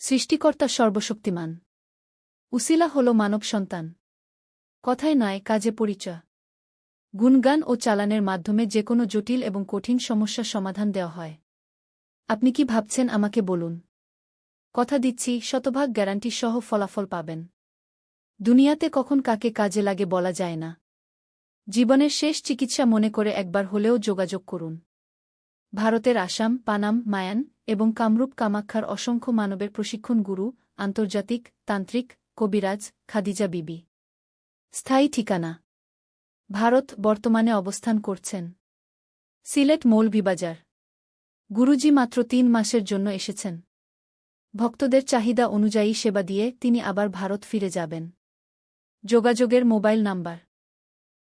সৃষ্টিকর্তা সর্বশক্তিমান। উসিলা হল মানব সন্তান। কথায় নয়, কাজে পরিচয়। গুণগান ও চালানের মাধ্যমে যে কোনো জটিল এবং কঠিন সমস্যার সমাধান দেওয়া হয়। আপনি কি ভাবছেন, আমাকে বলুন। কথা দিচ্ছি, শতভাগ গ্যারান্টি সহ ফলাফল পাবেন। দুনিয়াতে কখন কাকে কাজে লাগে বলা যায় না। জীবনের শেষ চিকিৎসা মনে করে একবার হলেও যোগাযোগ করুন। ভারতের আসাম, পানাম, মায়ান এবং কামরূপ কামাক্ষার অসংখ্য মানবের প্রশিক্ষণ গুরু, আন্তর্জাতিক, তান্ত্রিক, কবিরাজ, খাদিজা বিবি। স্থায়ী ঠিকানা। ভারত বর্তমানে অবস্থান করছেন। সিলেট মৌলভীবাজার। গুরুজি মাত্র তিন মাসের জন্য এসেছেন। ভক্তদের চাহিদা অনুযায়ী সেবা দিয়ে তিনি আবার ভারত ফিরে যাবেন। যোগাযোগের মোবাইল নাম্বার।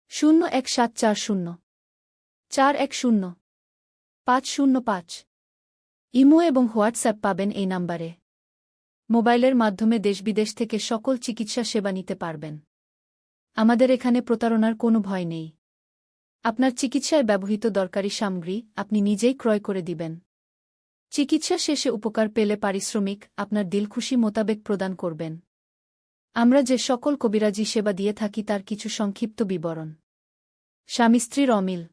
শূন্য এক সাত চার শূন্য। চার এক শূন্য। পাঁচ শূন্য পাঁচ। ইমো এবং হোয়াটসঅ্যাপ পাবেন এই নাম্বারে। মোবাইলের মাধ্যমে দেশবিদেশ থেকে সকল চিকিৎসা সেবা নিতে পারবেন। আমাদের এখানে প্রতারণার কোনো ভয় নেই। আপনার চিকিৎসায় ব্যবহৃত দরকারি সামগ্রী আপনি নিজেই ক্রয় করে দিবেন। চিকিৎসা শেষে উপকার পেলে পারিশ্রমিক আপনার দিলখুশি মোতাবেক প্রদান করবেন। আমরা যে সকল কবিরাজি সেবা দিয়ে থাকি তার কিছু সংক্ষিপ্ত বিবরণ। স্বামী স্ত্রীর অমিল।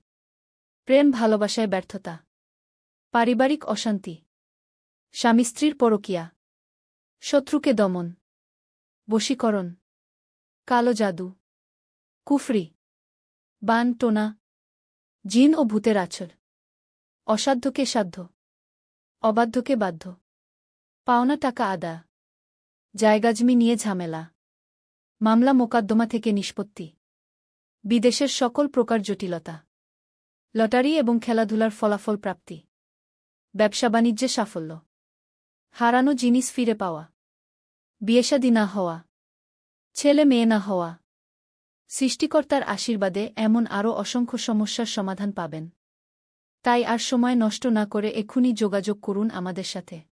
প্রেম, ভালোবাসায় ব্যর্থতা। পারিবারিক অশান্তি। স্বামী স্ত্রীর পরকিয়া। শত্রুকে দমন। বশীকরণ। কালো জাদু। কুফরি। বান, টোনা। জিন ও ভূতের আছর অসাধ্যকে সাধ্য। অবাধ্যকে বাধ্য। পাওনা টাকা আদা। জায়গাজমি নিয়ে ঝামেলা। মামলা মোকদ্দমা থেকে নিষ্পত্তি। বিদেশের সকল প্রকার জটিলতা। লটারি এবং খেলাধুলার ফলাফল প্রাপ্তি। ব্যবসা বাণিজ্যে সাফল্য। হারানো জিনিস ফিরে পাওয়া। বিয়েসাদি না হওয়া। ছেলে মেয়ে না হওয়া। সৃষ্টিকর্তার আশীর্বাদে এমন আরও অসংখ্য সমস্যার সমাধান পাবেন। তাই আর সময় নষ্ট না করে এক্ষুনি যোগাযোগ করুন আমাদের সাথে।